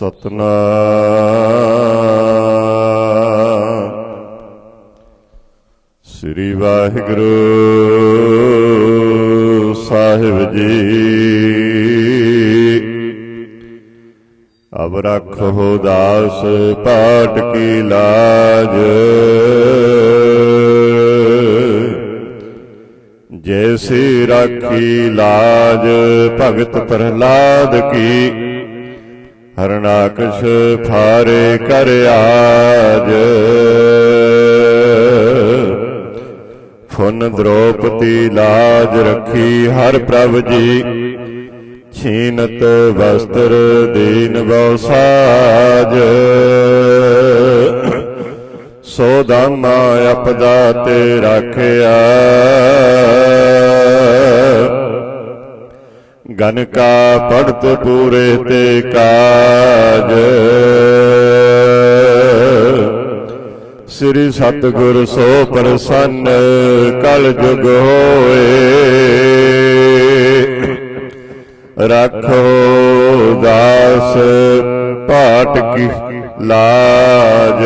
ਸਤਨਾਮ। ਸ੍ਰੀ ਵਾਹਿਗੁਰੂ ਸਾਹਿਬ ਜੀ। ਅਬ ਰੱਖੋ ਦਾਸ, ਪਾਠ ਕੀ ਲਾਜ। ਜੈਸੀ ਰਾਖੀ ਲਾਜ, ਭਗਤ ਪ੍ਰਹਲਾਦ ਕੀ। ਹਰਨਾਕਸ਼ ਫਾਰੇ ਕਰ ਆਜ। ਫੁਨ ਦ੍ਰੋਪਤੀ ਲਾਜ ਰੱਖੀ ਹਰ ਪ੍ਰਭ ਜੀ। ਛੀਨਤ ਵਸਤਰ ਦੀਨ ਬਹੁ ਸਾਜ ਸੋ ਦਾਨਾ ਅਪਦਾ ਤੇ ਰਾਖਿਆ। ਗਨ ਕਾ ਪੜਤ ਪੂਰੇ ਤੇ ਕਾਜ। ਸ੍ਰੀ ਸਤਗੁਰ ਸੋ ਪ੍ਰਸੰਨ, ਕਲ ਜੁਗ ਹੋਏ। ਰੱਖੋ ਦਾਸ ਪਾਟ ਕੀ ਲਾਜ।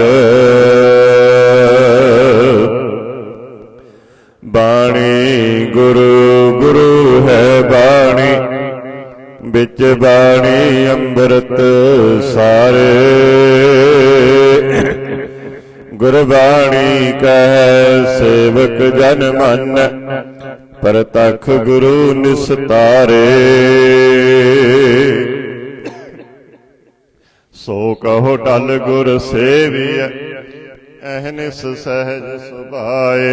ਵਿੱਚ ਬਾਣੀ ਅੰਮ੍ਰਿਤ ਸਾਰੇ। ਗੁਰਬਾਣੀ ਕਹੈ, ਸੇਵਕ ਜਨ ਮਨ, ਪਰਤਖ ਗੁਰੂ ਨਿਸਤਾਰੇ। ਸੋ ਕਹੋ ਟਲ ਗੁਰ ਸੇਵੀਐ ਅਹਨਿਸ ਸਹਿਜ ਸੁਭਾਏ।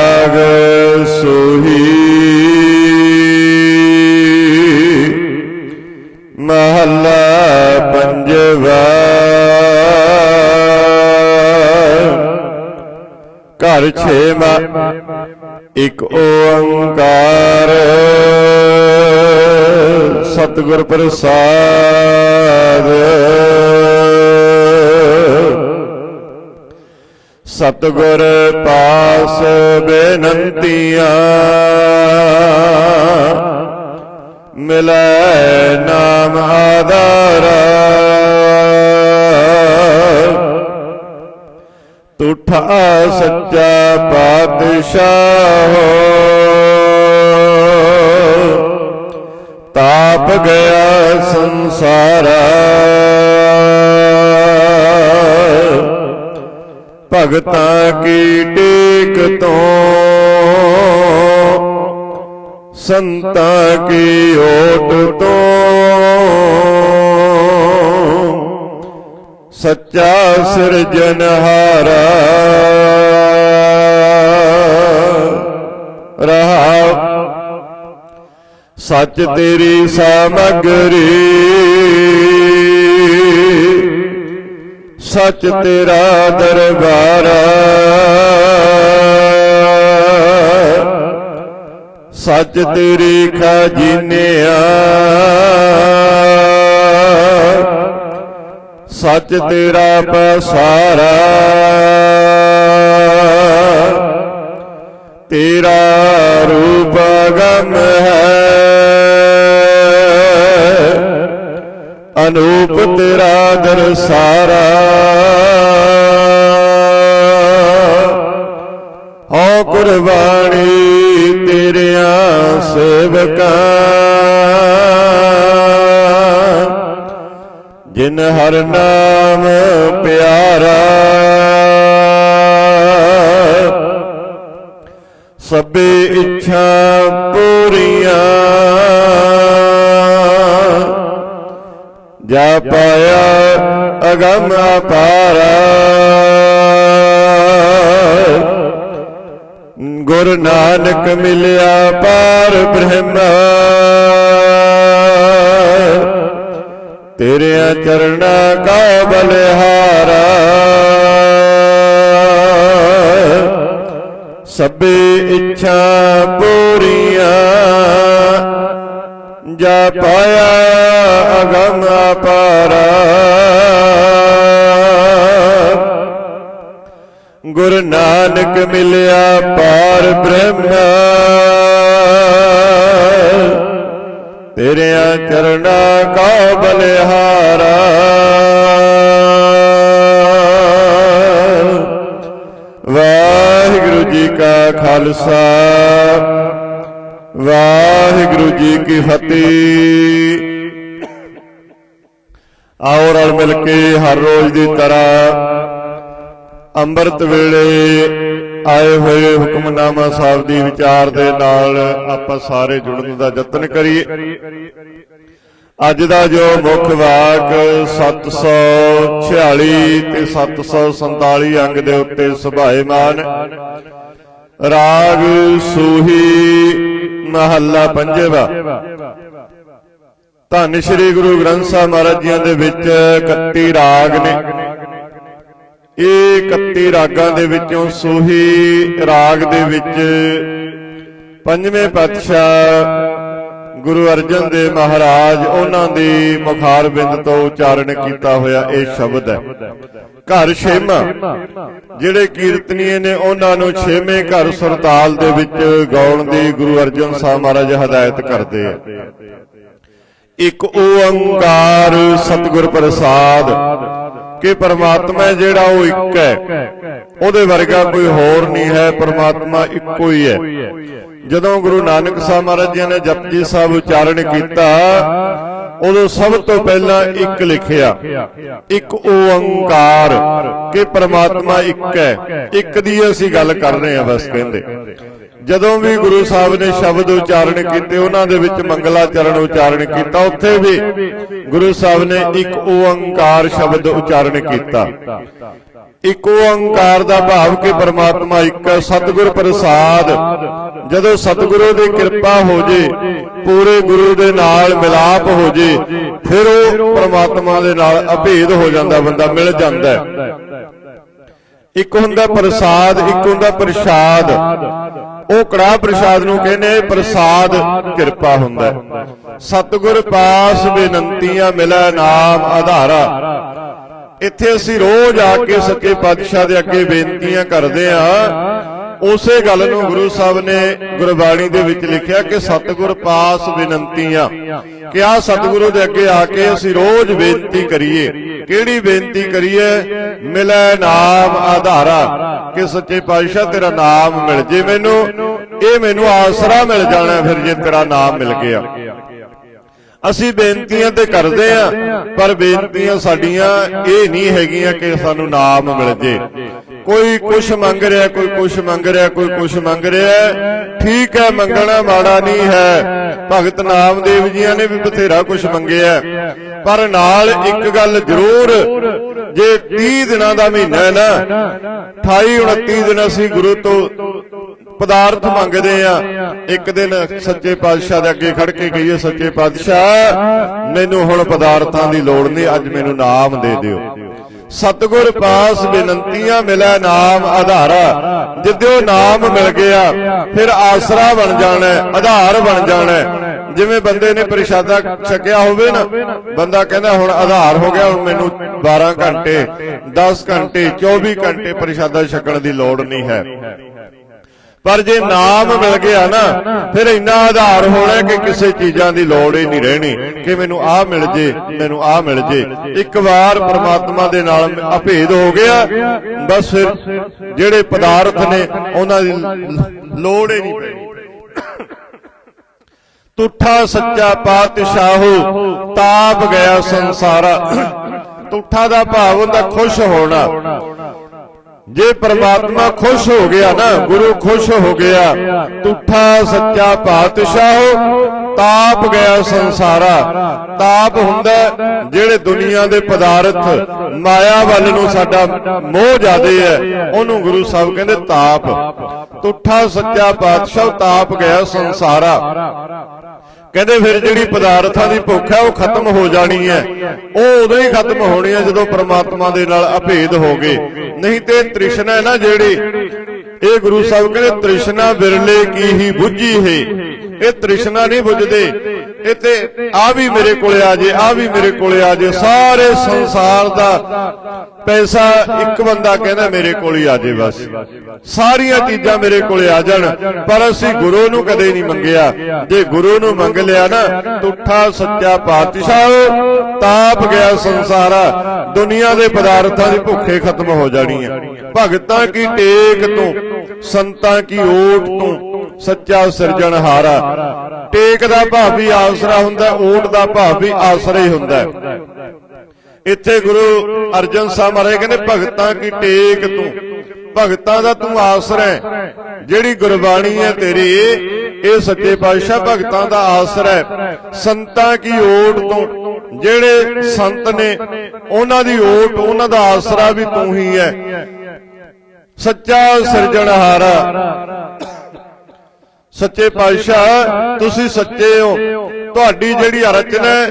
ਇਕ ਓੰਕਾਰ ਸਤਿਗੁਰ ਪ੍ਰਸਾਦ। ਸਤਿਗੁਰ ਪਾਸ ਬੇਨੰਤੀਆਂ ਮਿਲੈ ਨਾਮ ਆਧਾਰਾ। ਤੁਠਾ ਸੱਚਾ ਪਾਤਸ਼ਾਹ। ਤਾਪ ਗਿਆ ਸੰਸਾਰਾ। ਭਗਤਾਂ ਕੀ ਟੇਕ ਤੋਂ? ਸੰਤਾਂ ਕੀ ਓਟ ਤੋਂ? ਸੱਚਾ ਸਿਰਜਨਹਾਰਾ ਰਹਾ ਸੱਚ ਤੇਰੀ ਸਾਮਗਰੀ। ਸੱਚ ਤੇਰਾ ਦਰਬਾਰਾ। ਸੱਚ ਤੇਰੀ ਖਜ਼ਾਨਿਆ। ਸੱਚ ਤੇਰਾ ਪਸਾਰਾ ਤੇਰਾ ਰੂਪ ਗਮ ਹੈ। ਅਨੂਪ ਤੇਰਾ ਦਰਸਾਰਾ ਹੋ ਕੁਰਬਾਨੀ ਤੇਰਿਆਂ ਸੇਵਕਾਂ। ਜਿਨ ਹਰ ਨਾਮ ਪਿਆਰਾ, ਸਭੇ ਇੱਛਾ ਪੂਰੀਆਂ। ਜਾ ਪਾਇਆ ਅਗਮ ਅਪਾਰਾ, ਗੁਰ ਨਾਨਕ ਮਿਲਿਆ ਪਾਰ ਬ੍ਰਹਮ। ਤੇਰਿਆਂ ਚਰਨਾਂ ਕਾ ਬਲਿਹਾਰਾ। ਸਭੇ ਇੱਛਾ ਪੂਰੀਆਂ, ਜਾ ਪਾਇਆ ਅਗਮ ਅਪਾਰਾ। ਗੁਰੂ ਨਾਨਕ ਮਿਲਿਆ ਪਾਰ ਬ੍ਰਹਮ। ਤੇਰਿਆਂ ਚਰਨਾਂ ਕਾ ਬਲਿਹਾਰਾ ਵਾਹਿਗੁਰੂ ਜੀ ਕਾ ਖਾਲਸਾ, ਵਾਹਿਗੁਰੂ ਜੀ ਕੀ ਫਤਿਹ। ਆਓ ਰਲ ਮਿਲ ਕੇ ਹਰ ਰੋਜ਼ ਦੀ ਤਰ੍ਹਾਂ ਅੰਮ੍ਰਿਤ ਵੇਲੇ ਆਏ ਹੋਏ ਹੁਕਮਨਾਮਾ ਸਾਹਿਬ ਦੀ ਵਿਚਾਰ ਦੇ ਨਾਲ ਆਪਾਂ ਸਾਰੇ ਜੁੜਨ ਦਾ ਯਤਨ ਕਰੀਏ। ਅੱਜ ਦਾ ਜੋ ਮੁੱਖ ਵਾਕ 746 ਤੇ 747 ਅੰਗ ਦੇ ਉੱਤੇ ਸੁਭਾਏਮਾਨ, ਰਾਗ ਸੂਹੀ ਮਹੱਲਾ ਪੰਜਵਾ। ਧੰਨ ਸ਼੍ਰੀ ਗੁਰੂ ਗ੍ਰੰਥ ਸਾਹਿਬ ਮਹਾਰਾਜ ਜੀਆਂ ਦੇ ਵਿੱਚ 31 ਰਾਗ ਨੇ। ਇਹ 31 ਰਾਗਾਂ ਦੇ ਵਿੱਚੋਂ ਸੋਹੀ ਰਾਗ ਦੇ ਵਿੱਚ ਪੰਜਵੇਂ ਪਾਤਸ਼ਾਹ ਗੁਰੂ ਅਰਜਨ ਦੇਵ ਮਹਾਰਾਜ ਉਹਨਾਂ ਦੀ ਮੁਖਾਰ ਤੋਂ ਉਚਾਰਨ ਕੀਤਾ ਹੋਇਆ ਇਹ ਸ਼ਬਦ ਹੈ। ਘਰ ਛੇਮਾ, ਜਿਹੜੇ ਕੀਰਤਨੀਏ ਨੇ ਉਹਨਾਂ ਨੂੰ ਛੇਵੇਂ ਘਰ ਸੁਰਤਾਲ ਦੇ ਵਿੱਚ ਗਾਉਣ ਦੀ ਗੁਰੂ ਅਰਜਨ ਸਾਹਿਬ ਮਹਾਰਾਜ ਹਦਾਇਤ ਕਰਦੇ ਆ। ਇੱਕ ਓੰਕਾਰ ਸਤਿਗੁਰ ਪ੍ਰਸਾਦ ਕਿ ਪਰਮਾਤਮਾ ਜਿਹੜਾ ਉਹ ਇੱਕ ਹੈ। ਉਹਦੇ ਵਰਗਾ ਕੋਈ ਹੋਰ ਨਹੀਂ ਹੈ, ਪਰਮਾਤਮਾ ਇੱਕੋ ਹੀ ਹੈ। ਜਦੋਂ ਗੁਰੂ ਨਾਨਕ ਸਾਹਿਬ ਮਹਾਰਾਜ ਜੀ ਨੇ ਜਪਜੀ ਸਾਹਿਬ ਉਚਾਰਨ ਕੀਤਾ, ਉਦੋਂ ਸਭ ਤੋਂ ਪਹਿਲਾਂ ਇੱਕ ਲਿਖਿਆ, ਇੱਕ ਓੰਕਾਰ ਕਿ ਪਰਮਾਤਮਾ ਇੱਕ ਹੈ। ਇੱਕ ਦੀ ਅਸੀਂ ਗੱਲ ਕਰ ਰਹੇ ਹਾਂ ਬਸ ਕਹਿੰਦੇ। ਜਦੋਂ ਵੀ ਗੁਰੂ ਸਾਹਿਬ ਨੇ ਸ਼ਬਦ ਉਚਾਰਨ ਕੀਤੇ, ਉਹਨਾਂ ਦੇ ਵਿੱਚ ਮੰਗਲਾਚਰਨ ਉਚਾਰਨ ਕੀਤਾ। ਉੱਥੇ ਵੀ ਗੁਰੂ ਸਾਹਿਬ ਨੇ ਇੱਕ ਓੰਕਾਰ ਸ਼ਬਦ ਉਚਾਰਨ ਕੀਤਾ। ਇੱਕ ਓੰਕਾਰ ਦਾ ਭਾਵ ਕਿ ਪਰਮਾਤਮਾ ਇੱਕ ਸਤਿਗੁਰ ਪ੍ਰਸਾਦ। ਜਦੋਂ ਸਤਿਗੁਰੂ ਦੀ ਕਿਰਪਾ ਹੋ ਜੇ, ਪੂਰੇ ਗੁਰੂ ਦੇ ਨਾਲ ਮਿਲਾਪ ਹੋ ਜੇ, ਫਿਰ ਉਹ ਪਰਮਾਤਮਾ ਦੇ ਨਾਲ ਅਭੇਦ ਹੋ ਜਾਂਦਾ, ਬੰਦਾ ਮਿਲ ਜਾਂਦਾ ਇੱਕ ਹੁੰਦਾ ਪ੍ਰਸਾਦ, ਇੱਕ ਹੁੰਦਾ ਪ੍ਰਸ਼ਾਦ। ਉਹ ਕੜਾ ਪ੍ਰਸ਼ਾਦ ਨੂੰ ਕਹਿੰਦੇ ਪ੍ਰਸਾਦ ਕਿਰਪਾ ਹੁੰਦਾ ਹੈ। ਸਤਿਗੁਰ ਪਾਸ ਬੇਨੰਤੀਆਂ ਮਿਲੈ ਨਾਮ ਆਧਾਰਾ ਇੱਥੇ ਅਸੀਂ ਰੋਜ਼ ਆ ਕੇ ਸੱਚੇ ਪਾਤਸ਼ਾਹ ਦੇ ਅੱਗੇ ਬੇਨਤੀਆਂ ਕਰਦੇ ਆ ਉਸੇ ਗੱਲ ਨੂੰ ਗੁਰੂ ਸਾਹਿਬ ਨੇ ਗੁਰਬਾਣੀ ਦੇ ਵਿੱਚ ਲਿਖਿਆ ਕਿ ਸਤਿਗੁਰ ਪਾਸ ਬੇਨੰਤੀਆਂ ਕਿ ਆ ਸਤਿਗੁਰੂ ਦੇ ਅੱਗੇ ਆ ਕੇ ਅਸੀਂ ਰੋਜ਼ ਬੇਨਤੀ ਕਰੀਏ। ਕਿਹੜੀ ਬੇਨਤੀ ਕਰੀਏ? ਮਿਲੈ ਨਾਮ ਆਧਾਰਾ। ਕਿ ਸੱਚੇ ਪਾਤਸ਼ਾਹ ਤੇਰਾ ਨਾਮ ਮਿਲ ਜੇ ਮੈਨੂੰ। ਇਹ ਮੈਨੂੰ ਆਸਰਾ ਮਿਲ ਜਾਣਾ ਫਿਰ ਜੇ ਤੇਰਾ ਨਾਮ ਮਿਲ ਗਿਆ। ਅਸੀਂ ਬੇਨਤੀਆਂ ਤੇ ਕਰਦੇ ਆ ਪਰ ਬੇਨਤੀਆਂ ਸਾਡੀਆਂ ਇਹ ਨਹੀਂ ਹੈਗੀਆਂ ਕਿ ਸਾਨੂੰ ਨਾਮ ਮਿਲ ਜੇ। ਕੋਈ ਕੁਛ ਮੰਗ ਰਿਹਾ ਕੋਈ ਕੁਛ ਮੰਗ ਰਿਹਾ ਕੋਈ ਕੁਛ ਮੰਗ ਰਿਹਾ। ਠੀਕ ਹੈ ਮੰਗਣਾ ਮਾੜਾ ਨਹੀਂ ਹੈ। ਭਗਤ ਨਾਮਦੇਵ ਜੀਆਂ ਨੇ ਵੀ ਬਥੇਰਾ ਕੁਛ ਮੰਗਿਆ। ਪਰ ਨਾਲ ਇੱਕ ਗੱਲ ਜ਼ਰੂਰ ਜੇ 30 ਦਿਨਾਂ ਦਾ ਮਹੀਨਾ ਹੈ ਨਾ 28 29 ਦਿਨ ਅਸੀਂ ਗੁਰੂ ਤੋਂ ਪਦਾਰਥ ਮੰਗਦੇ ਆ ਇੱਕ ਦਿਨ ਸੱਚੇ ਪਾਤਸ਼ਾਹ ਦੇ ਅੱਗੇ ਖੜ ਕੇ ਕਹੀਏ ਸੱਚੇ ਪਾਤਸ਼ਾਹ ਮੈਨੂੰ ਹੁਣ ਪਦਾਰਥਾਂ ਦੀ ਲੋੜ ਨਹੀਂ ਅੱਜ ਮੈਨੂੰ ਨਾਮ ਦੇ ਦਿਓ। ਸਤਿਗੁਰ ਪਾਸ ਬੇਨੰਤੀਆਂ ਮਿਲੈ ਨਾਮ ਆਧਾਰਾ। ਜਿੱਦਿਓ ਨਾਮ ਮਿਲ ਗਿਆ, ਫਿਰ ਆਸਰਾ ਬਣ ਜਾਣਾ, ਆਧਾਰ ਬਣ ਜਾਣਾ। ਜਿਵੇਂ ਬੰਦੇ ਨੇ ਪ੍ਰਸ਼ਾਦਾ ਛਕਿਆ ਹੋਵੇ ਨਾ, ਬੰਦਾ ਕਹਿੰਦਾ ਹੁਣ ਆਧਾਰ ਹੋ ਗਿਆ, ਹੁਣ ਮੈਨੂੰ 12 ਘੰਟੇ 10 ਘੰਟੇ 24 ਘੰਟੇ ਪ੍ਰਸ਼ਾਦਾ ਛਕਣ ਦੀ ਲੋੜ ਨਹੀਂ ਹੈ। ਪਰ ਜੇ ਨਾਮ ਮਿਲ ਗਿਆ ਨਾ ਫਿਰ ਇੰਨਾ ਆਧਾਰ ਹੋਣਾ ਕਿ ਕਿਸੇ ਚੀਜ਼ਾਂ ਦੀ ਲੋੜ ਹੀ ਨਹੀਂ ਰਹਿਣੀ ਕਿ ਮੈਨੂੰ ਆਹ ਮਿਲ ਜੇ ਮੈਨੂੰ ਆਹ ਮਿਲ ਜੇ। ਇੱਕ ਵਾਰ ਪ੍ਰਮਾਤਮਾ ਦੇ ਨਾਲ ਅਭੇਦ ਹੋ ਗਿਆ ਬਸ ਫਿਰ ਜਿਹੜੇ ਪਦਾਰਥ ਨੇ ਉਹਨਾਂ ਦੀ ਲੋੜ ਹੀ ਨਹੀਂ ਪੈਣੀ। ਤੁਠਾ ਸੱਚਾ ਪਾਤਸ਼ਾਹੂ ਤਾਪ ਗਿਆ ਸੰਸਾਰਾ। ਤੁਠਾ ਦਾ ਭਾਵ ਹੁੰਦਾ ਖੁਸ਼ ਹੋਣਾ। ਜੇ ਪਰਮਾਤਮਾ ਖੁਸ਼ ਹੋ ਗਿਆ ਨਾ, ਗੁਰੂ ਖੁਸ਼ ਹੋ ਗਿਆ, ਤੁਠਾ ਸੱਚਾ ਪਾਤਸ਼ਾਹ ਤਾਪ ਗਿਆ ਸੰਸਾਰਾ। ਤਾਪ ਹੁੰਦਾ ਜਿਹੜੇ ਦੁਨੀਆ ਦੇ ਪਦਾਰਥ ਮਾਇਆ ਵੱਲ ਨੂੰ ਸਾਡਾ ਮੋਹ ਜਾਦੇ ਹੈ, ਉਹਨੂੰ ਗੁਰੂ ਸਾਹਿਬ ਕਹਿੰਦੇ ਤਾਪ। ਤੁਠਾ ਸੱਚਾ ਪਾਤਸ਼ਾਹ ਤਾਪ ਗਿਆ ਸੰਸਾਰਾ। ਕਹਿੰਦੇ ਫਿਰ ਜਿਹੜੀ ਪਦਾਰਥਾਂ ਦੀ ਭੁੱਖ ਹੈ ਉਹ ਖਤਮ ਹੋ ਜਾਣੀ ਹੈ। ਉਹ ਉਦੋਂ ਹੀ ਖਤਮ ਹੋਣੀ ਹੈ ਜਦੋਂ ਪ੍ਰਮਾਤਮਾ ਦੇ ਨਾਲ ਅਭੇਦ ਹੋ ਗਏ। ਨਹੀਂ ਤੇ ਤ੍ਰਿਸ਼ਨਾ ਹੈ ਨਾ ਜਿਹੜੀ। ਇਹ ਗੁਰੂ ਸਾਹਿਬ ਕਹਿੰਦੇ ਤ੍ਰਿਸ਼ਨਾ ਵਿਰਲੇ ਕੀ ਹੀ ਬੁੱਝੀ ਹੈ। ਇਹ ਤ੍ਰਿਸ਼ਨਾ ਨਹੀਂ ਬੁੱਝਦੇ। ਇਹ ਆ ਵੀ ਮੇਰੇ ਕੋਲੇ ਆ ਜੇ, ਆ ਵੀ ਮੇਰੇ ਕੋਲੇ ਆ ਜੇ। ਸਾਰੇ ਸੰਸਾਰ ਦਾ ਪੈਸਾ ਇੱਕ ਬੰਦਾ ਕਹਿੰਦਾ ਮੇਰੇ ਕੋਲ ਹੀ ਆ ਜੇ ਬਸ। ਸਾਰੀਆਂ ਚੀਜ਼ਾਂ ਮੇਰੇ ਕੋਲੇ ਆ ਜਾਣ, ਪਰ ਅਸੀਂ ਗੁਰੂ ਨੂੰ ਕਦੇ ਨਹੀਂ ਮੰਗਿਆ। ਜੇ ਗੁਰੂ ਨੂੰ ਮੰਗ ਲਿਆ ਨਾ, ਤੁਠਾ ਸੱਚਾ ਪਾਤਸ਼ਾਹ, ਤਾਪ ਗਿਆ ਸੰਸਾਰਾ। ਦੁਨੀਆ ਦੇ ਪਦਾਰਥਾਂ ਦੀ ਭੁੱਖੇ ਖਤਮ ਹੋ ਜਾਣੀ ਹੈ ਭਗਤਾਂ ਕੀ ਟੇਕ ਤੋਂ, ਸੰਤਾਂ ਕੀ ਓਟ ਤੋਂ, ਸੱਚਾ ਸਿਰਜਣਹਾਰਾ। ਟੇਕ ਦਾ ਭਾਵ ਵੀ ਆਸਰਾ ਹੁੰਦਾ ਓਟ ਦਾ ਭਾਵ ਵੀ ਆਸਰਾ ਹੀ ਹੁੰਦਾ। ਇੱਥੇ ਗੁਰੂ ਅਰਜਨ ਸਾਹਿਬ ਮਹਾਰਾਜ ਕਹਿੰਦੇ, ਭਗਤਾਂ ਕੀ ਟੇਕ ਤੂੰ? ਭਗਤਾਂ ਦਾ ਤੂੰ ਆਸਰਾ ਹੈ। ਜਿਹੜੀ ਗੁਰਬਾਣੀ ਹੈ ਤੇਰੀ, ਇਹ ਸੱਚੇ ਪਾਤਸ਼ਾਹ ਭਗਤਾਂ ਦਾ ਆਸਰਾ ਹੈ। ਸੰਤਾਂ ਕੀ ਓਟ ਤੋਂ? ਜਿਹੜੇ ਸੰਤ ਨੇ, ਉਹਨਾਂ ਦੀ ਓਟ ਉਹਨਾਂ ਦਾ ਆਸਰਾ ਵੀ ਤੂੰ ਹੀ ਹੈ। ਸੱਚਾ ਸਿਰਜਣਹਾਰਾ। ਸੱਚੇ ਪਾਤਸ਼ਾਹ, ਤੁਸੀਂ ਸੱਚੇ ਹੋ। ਤੁਹਾਡੀ ਜਿਹੜੀ ਰਚਨਾ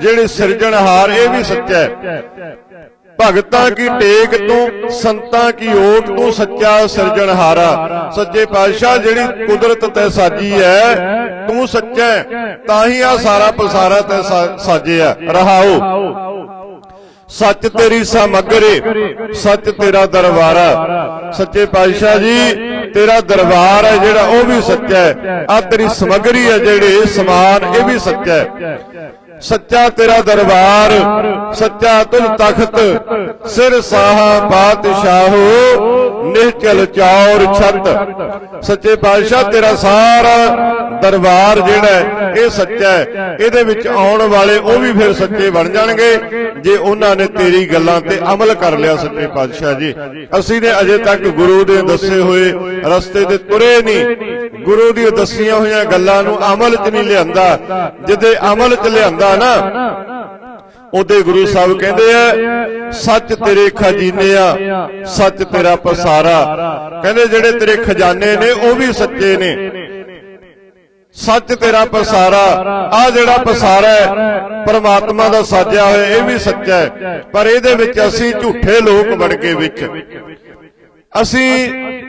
ਜਿਹੜੇ ਸਿਰਜਣਹਾਰ, ਇਹ ਵੀ ਸੱਚਾ ਹੈ। ਭਗਤਾਂ ਕੀ ਟੇਕ ਤੂੰ, ਸੰਤਾਂ ਕੀ ਓਟ ਤੂੰ ਸੱਚਾ ਸਿਰਜਣਹਾਰਾ। ਸੱਚੇ ਪਾਤਸ਼ਾਹ, ਜਿਹੜੀ ਕੁਦਰਤ ਤੈ ਸਾਜੀ ਹੈ, ਤੂੰ ਸੱਚਾ ਤਾਂ ਹੀ ਆ ਸਾਰਾ ਪਸਾਰਾ ਤੈ ਸਾ- ਸਾਜਿਆ। ਰਹਾਓ। ਸੱਚ ਤੇਰੀ ਸਮਗਰੇ, ਸੱਚ ਤੇਰਾ ਦਰਬਾਰਾ। ਸੱਚੇ ਪਾਤਸ਼ਾਹ ਜੀ, ਤੇਰਾ ਦਰਬਾਰ ਹੈ ਜਿਹੜਾ ਉਹ ਵੀ ਸੱਚਾ ਹੈ। ਆ ਤੇਰੀ ਸਮਗਰੀ ਹੈ ਜਿਹੜੇ ਸਮਾਨ, ਇਹ ਵੀ ਸੱਚਾ ਹੈ। ਸੱਚਾ ਤੇਰਾ ਦਰਬਾਰ, ਸੱਚਾ ਤੁਝ ਤਖਤ, ਸਿਰ ਸਾਹਾ ਬਾਦਸ਼ਾਹੋ, ਨਿਹਚਲ ਚੌਰ ਛੱਤ। ਸੱਚੇ ਪਾਤਸ਼ਾਹ, ਤੇਰਾ ਸਾਰਾ ਦਰਬਾਰ ਜਿਹੜਾ ਇਹ ਸੱਚਾ ਹੈ। ਇਹਦੇ ਵਿੱਚ ਆਉਣ ਵਾਲੇ ਉਹ ਵੀ ਫਿਰ ਸੱਚੇ ਬਣ ਜਾਣਗੇ, ਜੇ ਉਹਨਾਂ ਨੇ ਤੇਰੀ ਗੱਲਾਂ ਤੇ ਅਮਲ ਕਰ ਲਿਆ ਸੱਚੇ ਪਾਤਸ਼ਾਹ ਜੀ। ਅਸੀਂ ਨੇ ਅਜੇ ਤੱਕ ਗੁਰੂ ਦੇ ਦੱਸੇ ਹੋਏ ਰਸਤੇ ਤੇ ਤੁਰੇ ਨਹੀਂ। ਗੁਰੂ ਦੀ ਦੱਸੀਆਂ ਹੋਈਆਂ ਗੱਲਾਂ ਨੂੰ ਅਮਲ 'ਚ ਨਹੀਂ ਲਿਆਂਦਾ। ਜਿੱਦੇ ਅਮਲ 'ਚ ਲਿਆਂਦਾ ਨਾ। ਉਹਦੇ ਗੁਰੂ ਸਾਹਿਬ ਕਹਿੰਦੇ ਆ ਸੱਚ ਤੇਰੇ ਖਜ਼ਾਨੇ ਆ ਸੱਚ ਤੇਰਾ ਪਸਾਰਾ। ਕਹਿੰਦੇ ਜਿਹੜੇ ਤੇਰੇ ਖਜ਼ਾਨੇ ਨੇ ਉਹ ਵੀ ਸੱਚੇ ਨੇ। ਸੱਚ ਤੇਰਾ ਪਸਾਰਾ। ਆ ਜਿਹੜਾ ਪਸਾਰਾ ਹੈ ਪਰਮਾਤਮਾ ਦਾ ਸਾਜਿਆ ਹੋਇਆ ਇਹ ਵੀ ਸੱਚਾ ਹੈ। ਪਰ ਇਹਦੇ ਵਿੱਚ ਅਸੀਂ ਝੂਠੇ ਲੋਕ ਵੜ ਗਏ ਵਿੱਚ। ਅਸੀਂ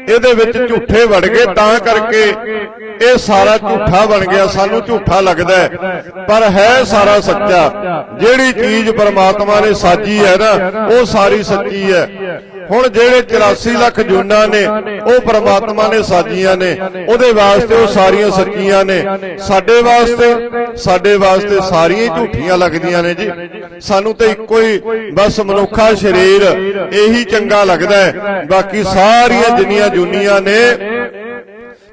ਇਹਦੇ ਵਿੱਚ ਝੂਠੇ ਵੜ ਗਏ ਤਾਂ ਕਰਕੇ ਇਹ ਸਾਰਾ ਝੂਠਾ ਬਣ ਗਿਆ, ਸਾਨੂੰ ਝੂਠਾ ਲੱਗਦਾ ਪਰ ਹੈ ਸਾਰਾ ਸੱਚਾ। ਜਿਹੜੀ ਚੀਜ਼ ਪਰਮਾਤਮਾ ਨੇ ਸਾਜੀ ਹੈ ਨਾ, ਉਹ ਸਾਰੀ ਸੱਚੀ ਹੈ। ਹੁਣ ਜਿਹੜੇ 84 ਲੱਖ ਜੂਨਾਂ ਨੇ, ਉਹ ਪਰਮਾਤਮਾ ਨੇ ਸਾਜੀਆਂ ਨੇ, ਉਹਦੇ ਵਾਸਤੇ ਉਹ ਸਾਰੀਆਂ ਸੱਚੀਆਂ ਨੇ। ਸਾਡੇ ਵਾਸਤੇ ਸਾਡੇ ਵਾਸਤੇ ਸਾਰੀਆਂ ਹੀ ਝੂਠੀਆਂ ਲੱਗਦੀਆਂ ਨੇ ਜੀ। ਸਾਨੂੰ ਤੇ ਇੱਕੋ ਹੀ ਬਸ ਮਨੁੱਖਾ ਸਰੀਰ ਇਹੀ ਚੰਗਾ ਲੱਗਦਾ ਹੈ। ਬਾਕੀ ਸਾਰੀਆਂ ਜਿੰਨੀਆਂ ਜੁਨੀਆਂ ਨੇ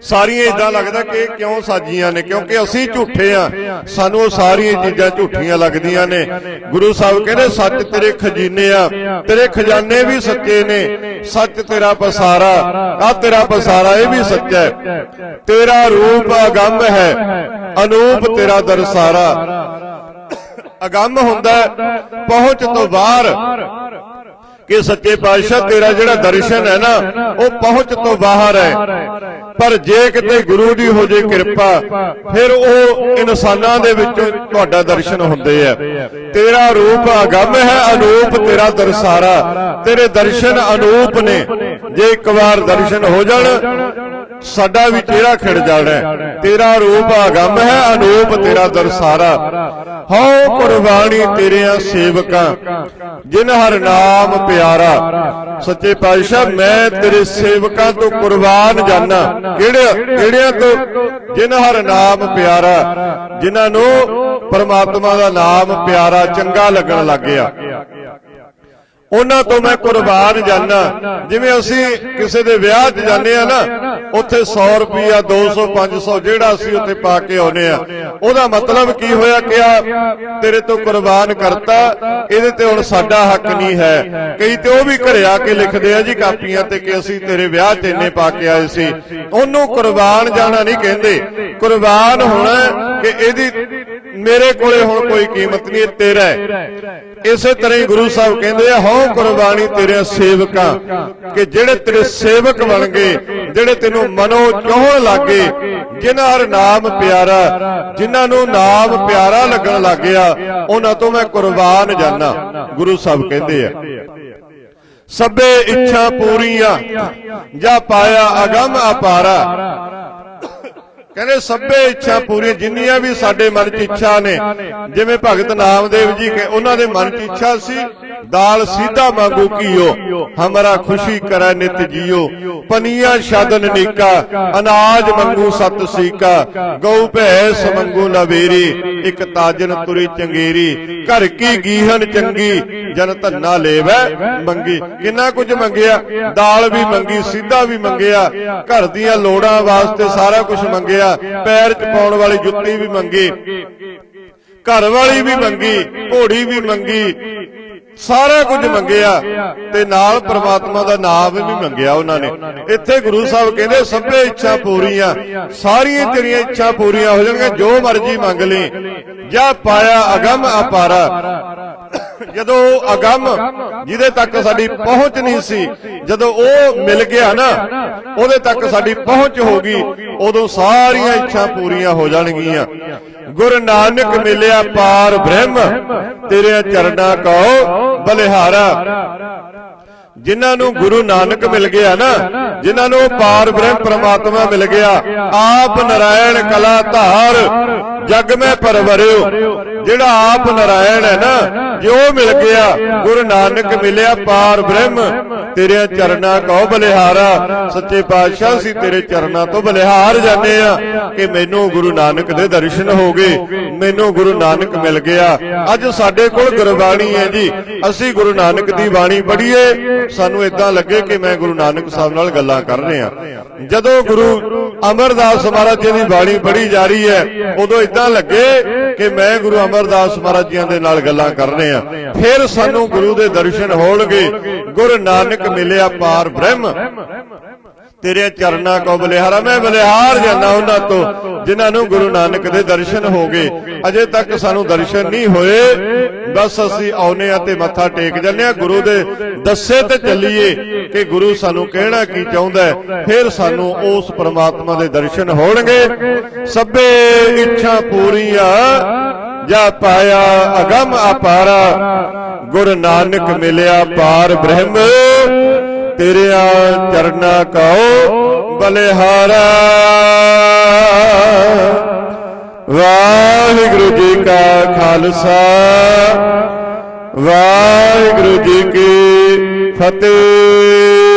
ਸਾਰੀਆਂ ਇਦਾਂ ਲੱਗਦਾ ਕਿ ਕਿਉਂ ਸਾਜੀਆਂ ਨੇ? ਕਿਉਂਕਿ ਅਸੀਂ ਝੂਠੇ ਆ। ਸਾਨੂੰ ਉਹ ਸਾਰੀਆਂ ਚੀਜ਼ਾਂ ਝੂਠੀਆਂ ਲੱਗਦੀਆਂ ਨੇ। ਗੁਰੂ ਸਾਹਿਬ ਕਹਿੰਦੇ, ਸੱਚ ਤੇਰੇ ਖਜ਼ਾਨੇ ਆ। ਤੇਰੇ ਖਜ਼ਾਨੇ ਵੀ ਸੱਚੇ ਨੇ। ਸੱਚ ਤੇਰਾ ਪਸਾਰਾ। ਆ ਤੇਰਾ ਪਸਾਰਾ ਇਹ ਵੀ ਸੱਚਾ ਹੈ। ਤੇਰਾ ਰੂਪ ਅਗੰਮ ਹੈ। ਅਨੂਪ ਤੇਰਾ ਦਰਸਾਰਾ। ਅਗੰਮ ਹੁੰਦਾ ਪਹੁੰਚ ਤੋਂ ਬਾਹਰ ਕਿ ਸੱਚੇ ਪਾਤਸ਼ਾਹ ਤੇਰਾ ਜਿਹੜਾ ਦਰਸ਼ਨ ਹੈ ਨਾ, ਉਹ ਪਹੁੰਚ ਤੋਂ ਬਾਹਰ ਹੈ। ਪਰ ਜੇ ਕਿਤੇ ਗੁਰੂ ਦੀ ਹੋ ਜੇ ਕਿਰਪਾ, ਫਿਰ ਉਹ ਇਨਸਾਨਾਂ ਦੇ ਵਿੱਚੋਂ ਤੁਹਾਡਾ ਦਰਸ਼ਨ ਹੁੰਦੇ ਆ। ਤੇਰਾ ਰੂਪ ਅਗੰਮ ਹੈ, ਅਨੂਪ ਤੇਰਾ ਦਰਸਾਰਾ। ਤੇਰੇ ਦਰਸ਼ਨ ਅਨੂਪ ਨੇ। ਜੇ ਇੱਕ ਵਾਰ ਦਰਸ਼ਨ ਹੋ ਜਾਣ ਸਾਡਾ ਵੀ ਚਿਹਰਾ ਖਿੜ ਜਾਣਾ ਤੇਰਾ ਰੂਪ ਅਗੰਮ ਹੈ, ਅਨੂਪ ਤੇਰਾ ਦਰਸਾਰਾ ਹਉ ਕੁਰਬਾਨੀ ਤੇਰਿਆਂ ਸੇਵਕਾਂ, ਜਿਨ ਹਰ ਨਾਮ ਪਿਆਰਾ। ਸੱਚੇ ਪਾਤਸ਼ਾਹ, ਮੈਂ ਤੇਰੇ ਸੇਵਕਾਂ ਤੋਂ ਕੁਰਬਾਨ ਜਾਨਾ। ਕਿਹੜੇ ਕਿਹੜਿਆਂ ਤੋਂ? ਜਿਨ ਹਰ ਨਾਮ ਪਿਆਰਾ। ਜਿਨ੍ਹਾਂ ਨੂੰ ਪਰਮਾਤਮਾ ਦਾ ਨਾਮ ਪਿਆਰਾ, ਚੰਗਾ ਲੱਗਣ ਲੱਗ ਗਿਆ। ਉਹਨਾਂ ਤੋਂ ਮੈਂ ਕੁਰਬਾਨ ਜਾਨਾ ਜਿਵੇਂ ਅਸੀਂ ਕਿਸੇ ਦੇ ਵਿਆਹ 'ਚ ਜਾਂਦੇ ਆ ਨਾ, ਉੱਥੇ 100 ਰੁਪਿਆ 200 500 ਜਿਹੜਾ ਅਸੀਂ ਉੱਥੇ ਪਾ ਕੇ ਆਉਨੇ ਆ ਉਹਦਾ ਮਤਲਬ ਕੀ ਹੋਇਆ ਕਿ ਆ ਤੇਰੇ ਤੋਂ ਕੁਰਬਾਨ ਕਰਤਾ, ਇਹਦੇ ਤੇ ਹੁਣ ਸਾਡਾ ਹੱਕ ਨਹੀਂ ਹੈ। ਕਈ ਤੇ ਉਹ ਵੀ ਘਰੇ ਆ ਕੇ ਲਿਖਦੇ ਆ ਜੀ ਕਾਪੀਆਂ ਤੇ ਕਿ ਅਸੀਂ ਤੇਰੇ ਵਿਆਹ 'ਚ ਇੰਨੇ ਪਾ ਕੇ ਆਏ ਸੀ। ਉਹਨੂੰ ਕੁਰਬਾਨ ਜਾਣਾ ਨਹੀਂ ਕਹਿੰਦੇ। ਕੁਰਬਾਨ ਹੋਣਾ ਕਿ ਇਹਦੀ ਮੇਰੇ ਕੋਲੇ ਹੁਣ ਕੋਈ ਕੀਮਤ ਨਹੀਂ ਤੇਰਾ ਹੈ। ਇਸੇ ਤਰ੍ਹਾਂ ਹੀ ਗੁਰੂ ਸਾਹਿਬ ਕਹਿੰਦੇ ਆ, ਹਉ ਕੁਰਬਾਨੀ ਤੇਰੇ ਸੇਵਕਾਂ, ਕਿ ਜਿਹੜੇ ਤੇਰੇ ਸੇਵਕ ਬਣ ਗਏ, ਜਿਹੜੇ ਤੈਨੂੰ ਮਨੋ ਚਾਹਣ ਲੱਗੇ, ਜਿਨ੍ਹਾਂ ਹਰ ਨਾਮ ਪਿਆਰਾ, ਜਿਨ੍ਹਾਂ ਨੂੰ ਨਾਮ ਪਿਆਰਾ ਲੱਗਣ ਲੱਗ ਗਿਆ, ਉਹਨਾਂ ਤੋਂ ਮੈਂ ਕੁਰਬਾਨ ਜਾਨਾ ਗੁਰੂ ਸਾਹਿਬ ਕਹਿੰਦੇ ਆ। ਸਭੇ ਇੱਛਾ ਪੂਰੀਆਂ, ਜਾਂ ਪਾਇਆ ਅਗੰਮ ਅਪਾਰਾ ਕਹਿੰਦੇ ਸਭੇ ਇੱਛਾ ਪੂਰੀਆਂ, ਜਿੰਨੀਆਂ ਵੀ ਸਾਡੇ ਮਨ 'ਚ ਇੱਛਾ ਨੇ, ਜਿਵੇਂ ਭਗਤ ਨਾਮਦੇਵ ਜੀ ਕੇ, ਉਹਨਾਂ ਦੇ ਮਨ 'ਚ ਇੱਛਾ ਸੀ, ਦਾਲ ਸੀਧਾ ਮੰਗੂ ਕੀਓ ਹਮਾਰਾ ਖੁਸ਼ੀ ਕਰੈ ਨਿਤ ਜੀਓ, ਪਨੀਆਂ ਸ਼ਦਨ ਨੀਕਾ, ਅਨਾਜ ਮੰਗੂ ਸਤ ਸੀਕਾ, ਗਊ ਭੈਸ ਮੰਗੂ ਨਵੇਰੀ, ਇੱਕ ਤਾਜਨ ਤੁਰੀ ਚੰਗੇਰੀ, ਘਰ ਕੀ ਗੀਹਨ ਚੰਗੀ, ਜਨ ਧੰਨਾ ਲੇਵੈ ਮੰਗੀ। ਕਿੰਨਾ ਕੁਝ ਮੰਗਿਆ? ਦਾਲ ਵੀ ਮੰਗੀ, ਸਿੱਧਾ ਵੀ ਮੰਗਿਆ, ਘਰ ਦੀਆਂ ਲੋੜਾਂ ਵਾਸਤੇ ਸਾਰਾ ਕੁਝ ਮੰਗਿਆ। ਪੈਰ 'ਚ ਪਾਉਣ ਵਾਲੀ ਜੁੱਤੀ ਵੀ ਮੰਗੀ। ਘਰ ਵਾਲੀ ਵੀ ਮੰਗੀ, ਘੋੜੀ ਵੀ ਮੰਗੀ, ਸਾਰਾ ਕੁਝ ਮੰਗਿਆ ਤੇ ਨਾਲ ਪ੍ਰਮਾਤਮਾ ਦਾ ਨਾਮ ਵੀ ਮੰਗਿਆ ਉਹਨਾਂ ਨੇ। ਇੱਥੇ ਗੁਰੂ ਸਾਹਿਬ ਕਹਿੰਦੇ, ਸਭੇ ਇੱਛਾ ਪੂਰੀਆਂ, ਸਾਰੀਆਂ ਤੇਰੀਆਂ ਇੱਛਾ ਪੂਰੀਆਂ ਹੋ ਜਾਣਗੀਆਂ, ਜੋ ਮਰਜ਼ੀ ਮੰਗ ਲਈ। ਜਾਂ ਪਾਇਆ ਅਗਮ ਅਪਾਰਾ। ਜਦੋਂ ਉਹ ਅਗੰਮ, ਜਿਹਦੇ ਤੱਕ ਸਾਡੀ ਪਹੁੰਚ ਨਹੀਂ ਸੀ, ਜਦੋਂ ਉਹ ਮਿਲ ਗਿਆ ਨਾ, ਉਹਦੇ ਤੱਕ ਸਾਡੀ ਪਹੁੰਚ ਹੋ ਗਈ, ਉਦੋਂ ਸਾਰੀਆਂ ਇੱਛਾ ਪੂਰੀਆਂ ਹੋ ਜਾਣਗੀਆਂ। ਗੁਰੂ ਨਾਨਕ ਮਿਲਿਆ ਪਾਰ ਬ੍ਰਹਮ ਤੇਰੇ ਚਰਨਾਂ ਕੋ ਬਲਿਹਾਰਾ। ਜਿਨ੍ਹਾਂ ਨੂੰ ਗੁਰੂ ਨਾਨਕ ਮਿਲ ਗਿਆ ਨਾ, ਜਿਨ੍ਹਾਂ ਨੂੰ ਪਾਰ ਬ੍ਰਹਮ ਪ੍ਰਮਾਤਮਾ ਮਿਲ ਗਿਆ, ਆਪ ਨਰਾਇਣ ਕਲਾ ਧਾਰ ਜਗ ਮੈਂ ਪਰਵਰਿਓ। ਜਿਹੜਾ ਆਪ ਨਰਾਇਣ ਹੈ ਨਾ, ਜੋ ਮਿਲ ਗਿਆ, ਗੁਰੂ ਨਾਨਕ ਮਿਲਿਆ ਪਾਰ ਬ੍ਰਹਮ ਤੇਰੇ ਚਰਨਾਂ ਕੋ ਬਲਿਹਾਰਾ। ਸੱਚੇ ਪਾਤਸ਼ਾਹ ਸੀ ਤੇਰੇ ਚਰਨਾਂ ਤੋਂ ਬਲਿਹਾਰ ਜਾਂਦੇ ਆ ਕਿ ਮੈਨੂੰ ਗੁਰੂ ਨਾਨਕ ਦੇ ਦਰਸ਼ਨ ਹੋ ਗਏ, ਮੈਨੂੰ ਗੁਰੂ ਨਾਨਕ ਮਿਲ ਗਿਆ। ਅੱਜ ਸਾਡੇ ਕੋਲ ਗੁਰਬਾਣੀ ਹੈ ਜੀ। ਅਸੀਂ ਗੁਰੂ ਨਾਨਕ ਦੀ ਬਾਣੀ ਪੜ੍ਹੀਏ। ਸਾਨੂੰ ਇਦਾਂ ਲੱਗੇ ਕਿ ਮੈਂ ਗੁਰੂ ਨਾਨਕ ਸਾਹਿਬ ਨਾਲ ਗੱਲਾਂ ਕਰ ਰਿਹਾ। ਜਦੋਂ ਗੁਰੂ ਅਮਰਦਾਸ ਮਹਾਰਾਜ ਜੀ ਦੀ ਬਾਣੀ ਪੜ੍ਹੀ ਜਾ ਰਹੀ ਹੈ, ਉਦੋਂ ਇਦਾਂ ਲੱਗੇ ਕਿ ਮੈਂ ਗੁਰੂ ਅਮਰਦਾਸ ਮਹਾਰਾਜ ਜੀਆਂ ਦੇ ਨਾਲ ਗੱਲਾਂ ਕਰਨੇ ਰਿਹਾ ਫਿਰ ਸਾਨੂੰ ਗੁਰੂ ਦੇ ਦਰਸ਼ਨ ਹੋਣਗੇ। ਗੁਰੂ ਨਾਨਕ ਮਿਲਿਆ ਪਾਰ ਬ੍ਰਹਮ। ਤੇਰੇ ਚਰਨਾਂ ਕੋ ਬਲਿਹਾਰਾ ਮੈਂ ਬਲਿਹਾਰ ਜਾਂਦਾ ਉਹਨਾਂ ਤੋਂ, ਜਿਨ੍ਹਾਂ ਨੂੰ ਗੁਰੂ ਨਾਨਕ ਦੇ ਦਰਸ਼ਨ ਹੋ ਗਏ। ਅਜੇ ਤੱਕ ਸਾਨੂੰ ਦਰਸ਼ਨ ਨਹੀਂ ਹੋਏ। ਬਸ ਅਸੀਂ ਆਉਨੇ ਆ ਤੇ ਮੱਥਾ ਟੇਕ ਜੰਨੇ ਆ। ਗੁਰੂ ਦੇ ਦੱਸੇ ਤੇ ਚੱਲੀਏ ਕਿ ਗੁਰੂ ਸਾਨੂੰ ਕਹਿਣਾ ਕੀ ਚਾਹੁੰਦਾ ਹੈ। ਫਿਰ ਸਾਨੂੰ ਉਸ ਪ੍ਰਮਾਤਮਾ ਦੇ ਦਰਸ਼ਨ ਹੋਣਗੇ। ਸਭੇ ਇੱਛਾ ਪੂਰੀਆਂ, ਜਾ ਪਾਇਆ ਅਗੰਮ ਅਪਾਰਾ। ਗੁਰੂ ਨਾਨਕ ਮਿਲਿਆ ਪਾਰ ਬ੍ਰਹਮ। ਤੇਰਿਆਂ ਚਰਨਾ ਕਉ ਬਲਿਹਾਰਾ। ਵਾਹਿਗੁਰੂ ਜੀ ਕਾ ਖਾਲਸਾ ਵਾਹਿਗੁਰੂ ਜੀ ਕੀ ਫਤਿਹ।